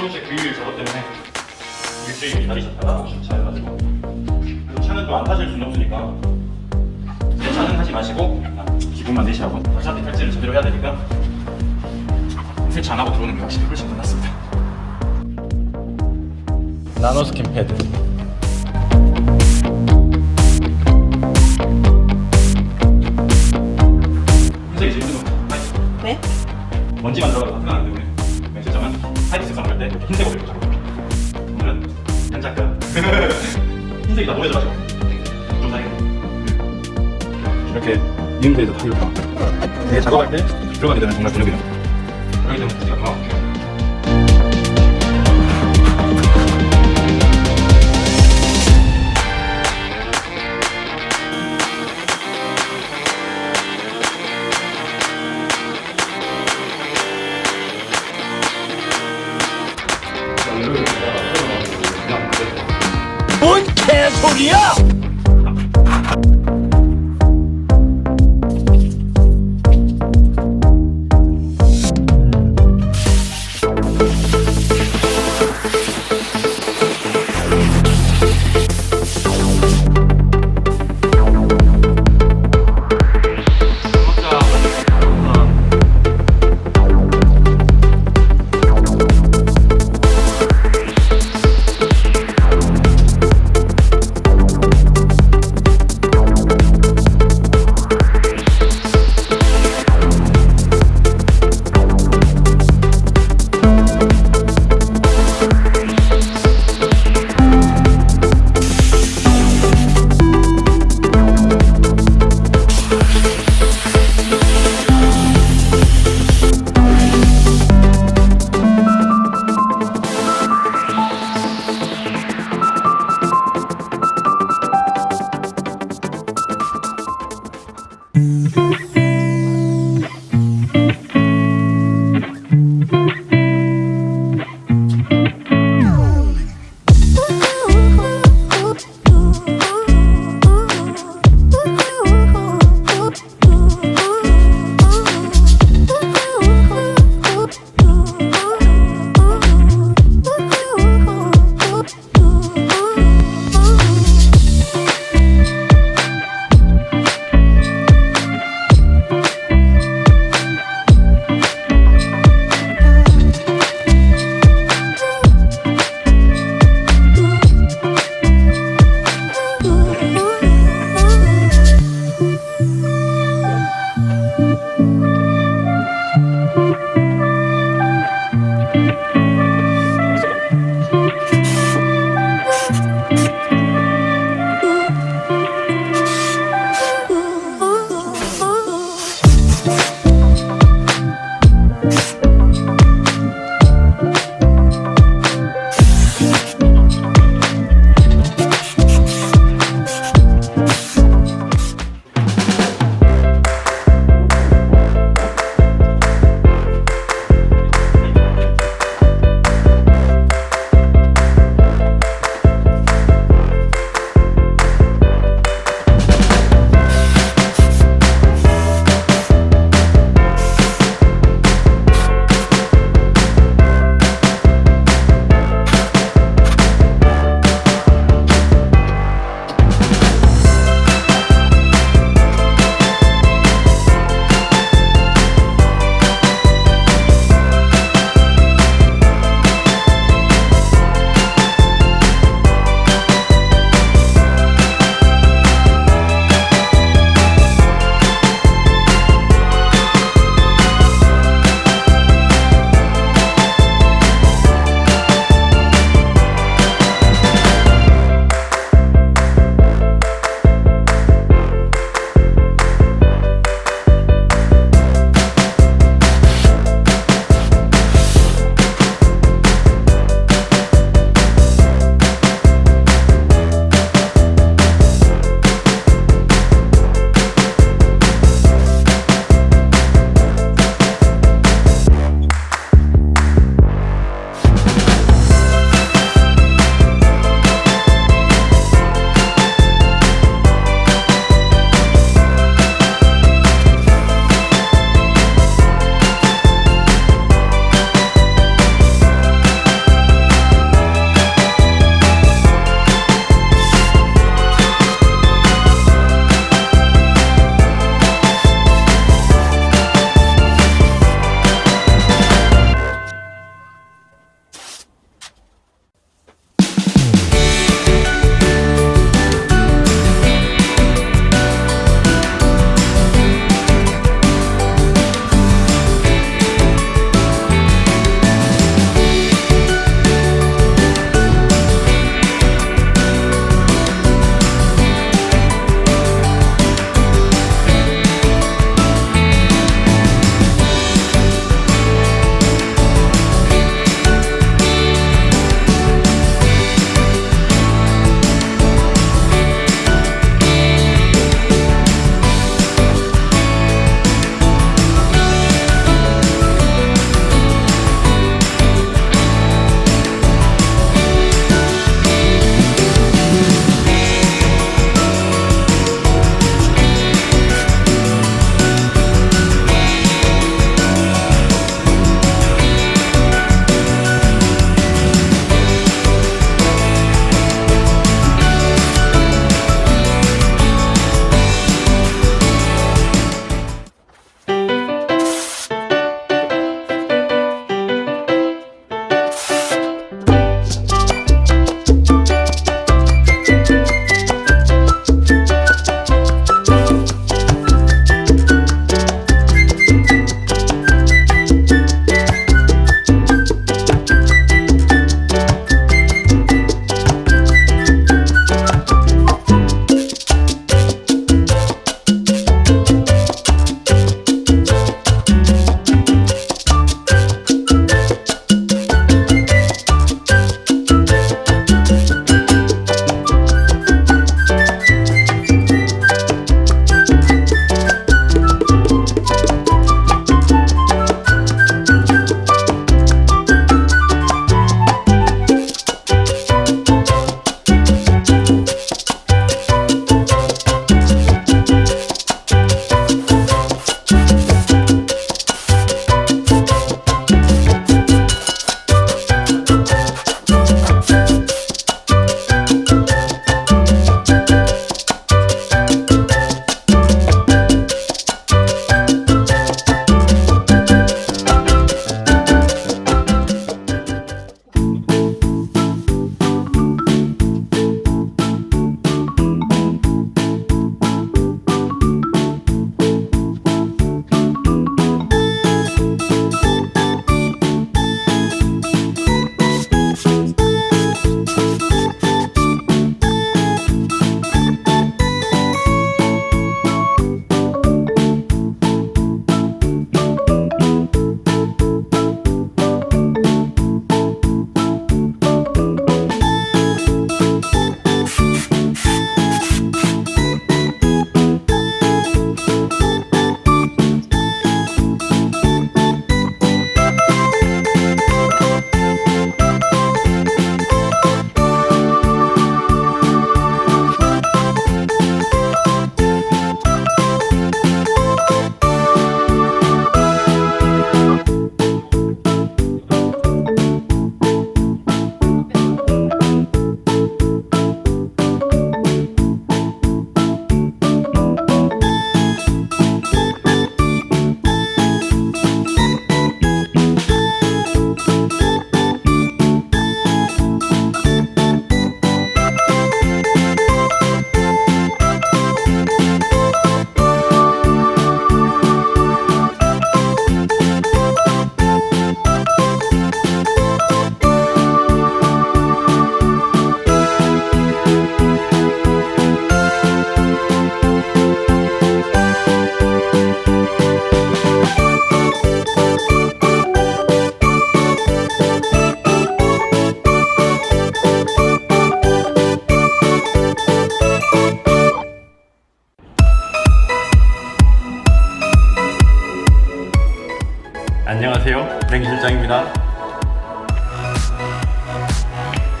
서울시 규율 저것 때문에 일주일 기다리셨다가 주차해가지고 그리고 차는 또 안 타실 수는 없으니까 내 차는 하지 마시고 기분만 내시라고 어차피 탈지를 제대로 해야 되니까 세차 안 하고 들어오는 게 확실히 훨씬 더 낫습니다. 나노스킨 패드. 흰색이 제일 힘든 거 네? 먼지만 들어가도 화끈하기 때 파이프 색상을 할때 이렇게 흰색으로 입고 오늘은 한작가. 흰색이 다 노래져가지고. 좀 사이에 이렇게 이음대에도 다 이렇게 작업할 때 들어가게 되면 정말 근육이에요. 그렇기 때문에 부지가 나와 뭔 개소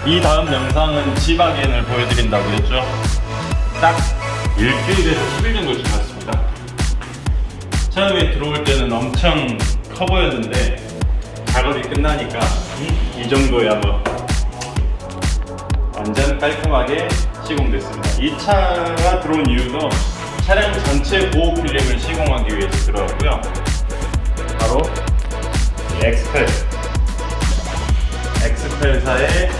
이 다음 영상은 지방엔을 보여드린다고 했죠. 딱 일주일에서 10일 정도 지났습니다. 처음에 들어올 때는 엄청 커 보였는데 작업이 끝나니까 음, 이 정도야 뭐 완전 깔끔하게 시공됐습니다. 이 차가 들어온 이유도 차량 전체 보호 필름을 시공하기 위해서 들어왔고요. 바로 이 엑스펠 엑스펠사의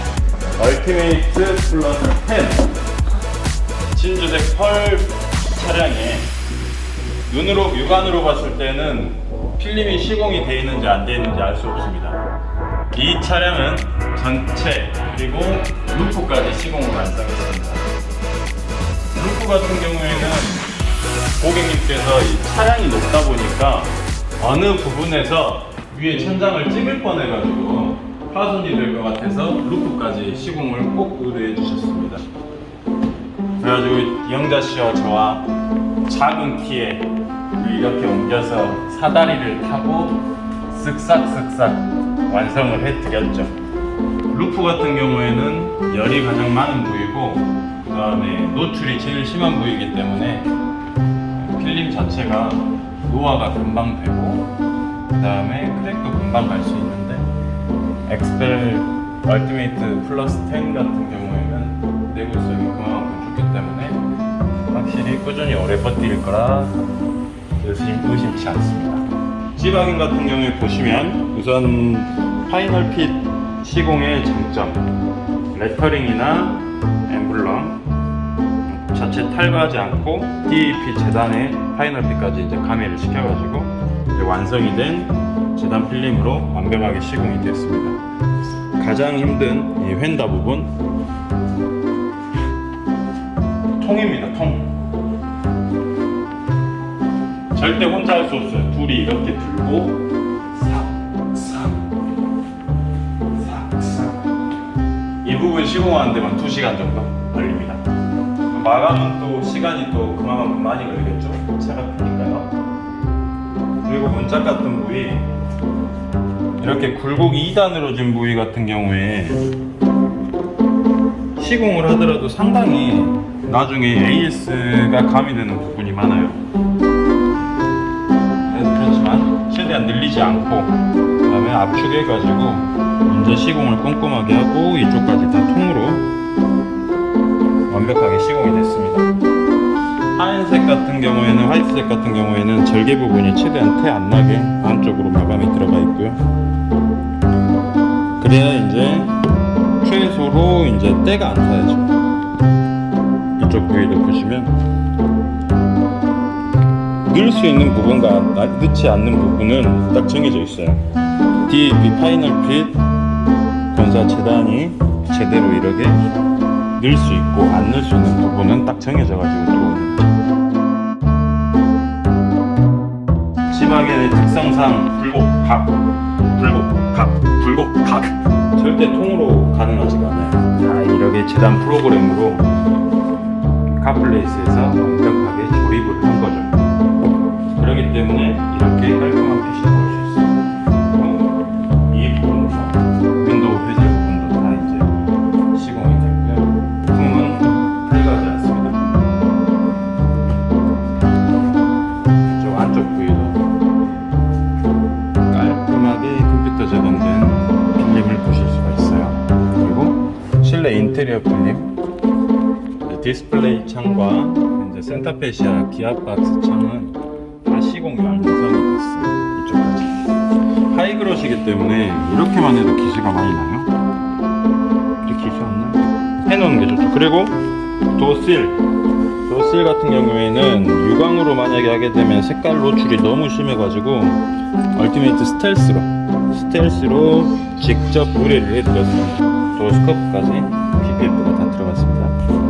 얼티메이트 플러스 10 신주색 펄 차량에 눈으로 육안으로 봤을 때는 필름이 시공이 되어 있는지 안 되어 있는지 알 수 없습니다. 이 차량은 전체 그리고 루프까지 시공을 완성했습니다. 루프 같은 경우에는 고객님께서 이 차량이 높다 보니까 어느 부분에서 위에 천장을 찍을 뻔해가지고 파손이 될 것 같아서 루프까지 시공을 꼭 의뢰해 주셨습니다. 그래가지고 영자 씨와 저와 작은 키에 이렇게 옮겨서 사다리를 타고 쓱싹쓱싹 완성을 해드렸죠. 루프 같은 경우에는 열이 가장 많은 부위고 그 다음에 노출이 제일 심한 부위이기 때문에 필름 자체가 노화가 금방 되고 그 다음에 크랙도 금방 갈 수 있는데 엑스펠 얼티메이트 플러스 10 같은 경우에는 내구성이 그만큼 좋기 때문에 확실히 꾸준히 오래 버틸 거라 의심, 의심치 않습니다. 지바겐 같은 경우에 보시면 우선 파이널 핏 시공의 장점 레터링이나 엠블럼 자체 탈거하지 않고 DAP 재단에 파이널 핏까지 이제 가미를 시켜가지고 완성이 된 재단 필름으로 완벽하게 시공이 됐습니다. 가장 힘든 이 휀다 부분 통입니다. 통. 절대 혼자 할 수 없어요. 둘이 이렇게 들고 이 부분 시공하는 데만 2시간 정도 걸립니다. 마감은 또 시간이 또 그만큼 많이 걸리겠죠. 차가 크니까요. 그리고 문짝 같은 부위 이렇게 굴곡이 2단으로 진 부위 같은 경우에 시공을 하더라도 상당히 나중에 AS가 가미되는 부분이 많아요. 그렇지만 최대한 늘리지 않고 그다음에 압축해가지고 먼저 시공을 꼼꼼하게 하고 이쪽까지 다 통으로 완벽하게 시공이 됐습니다. 하얀색 같은 경우에는 화이트색 같은 경우에는 절개 부분이 최대한 태 안 나게 안쪽으로 마감이 들어가 있고요. 그래야 이제 최소로 이제 때가 안 타야죠. 이쪽 부위도 보시면 넣을 수 있는 부분과 나- 넣지 않는 부분은 딱 정해져 있어요. DAP 파이널 핏 건사 재단이 제대로 이렇게 넣을 수 있고 안 넣을 수 있는 부분은 딱 정해져 가지고 거죠. 지방의 특성상 굴곡, 각, 굴곡, 각, 굴곡, 각 절대 통으로 가능하지가 않아요. 다 이렇게 재단 프로그램으로 카플레이스에서 완벽하게 조립을 한 거죠. 그렇기 때문에 이렇게 이제 센터페시아 기압박스 창은 다 시공이 완성이 됐어요. 이쪽까지. 하이그로시기 때문에 이렇게만 해도 기스가 많이 나요. 이렇게 기스 안 나요? 해놓는 게 좋죠. 그리고 도실. 도실 같은 경우에는 유광으로 만약에 하게 되면 색깔 노출이 너무 심해가지고 얼티메이트 스텔스로 스텔스로 직접 의뢰를 해드렸습니다. 도어스커프까지 PPF가 다 들어갔습니다.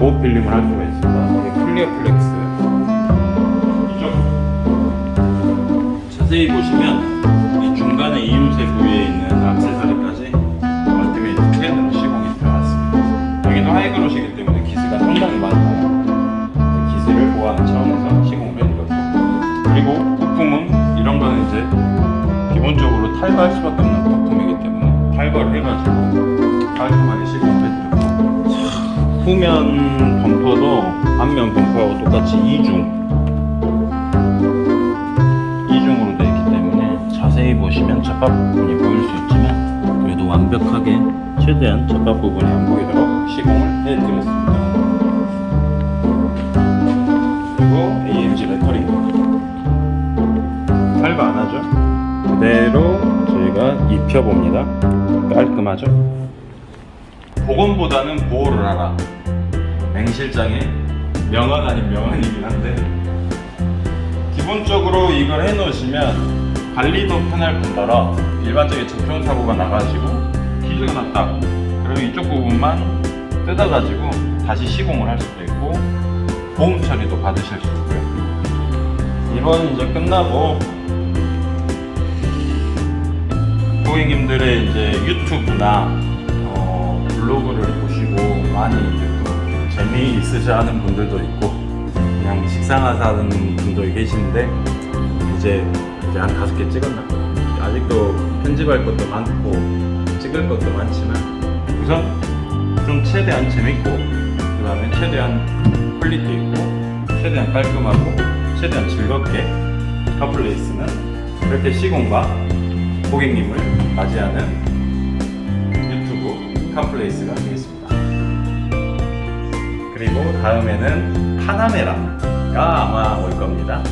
보호 필름을 할 수가 있습니다. 클리어 플렉스. 이쪽. 자세히 보시면 이 중간에 이음새 부위에 있는 악세사리까지 얼티메이트 트렌드로 시공이 들어갔습니다. 여기도 하이그로시기 때문에 기스가 상당히 많아요. 그 기스를 보호하는 차원에서 시공을 해드렸고 그리고 부품은 이런 거는 이제 기본적으로 탈거할 수밖에 없는 부품이기 때문에 탈거를 해가지고 깔끔하게 시공을 해드렸고 후면 범퍼도 앞면 범퍼하고 똑같이 이중 이중으로 되어 있기 때문에 자세히 보시면 첫밥 부분이 보일 수 있지만 그래도 완벽하게 최대한 첫밥 부분이 안 보이도록 시공을 해드렸습니다. 그리고 AMG 레터링 탈거 안 하죠? 그대로 저희가 입혀봅니다. 깔끔하죠? 복원보다는 보호를 하라. 맹 실장의 명언 아닌 명언이긴 한데 기본적으로 이걸 해놓으시면 관리도 편할 뿐더러 일반적인 적용 사고가 나가지고 기즈가 났다. 그러면 이쪽 부분만 뜯어가지고 다시 시공을 할 수도 있고 보험 처리도 받으실 수 있고요. 이번 이제 끝나고 고객님들의 이제 유튜브나 어, 블로그를 보시고 많이 재미 있으셔 하는 분들도 있고 그냥 식상하사 하는 분도 계시는데 이제 이제 한 다섯 개 찍었나? 아직도 편집할 것도 많고 찍을 것도 많지만 우선 좀 최대한 재밌고 그 다음에 최대한 퀄리티 있고 최대한 깔끔하고 최대한 즐겁게 카플레이스는 이렇게 시공과 고객님을 맞이하는 유튜브 카플레이스가. 그리고 다음에는 파나메라가 아마 올 겁니다.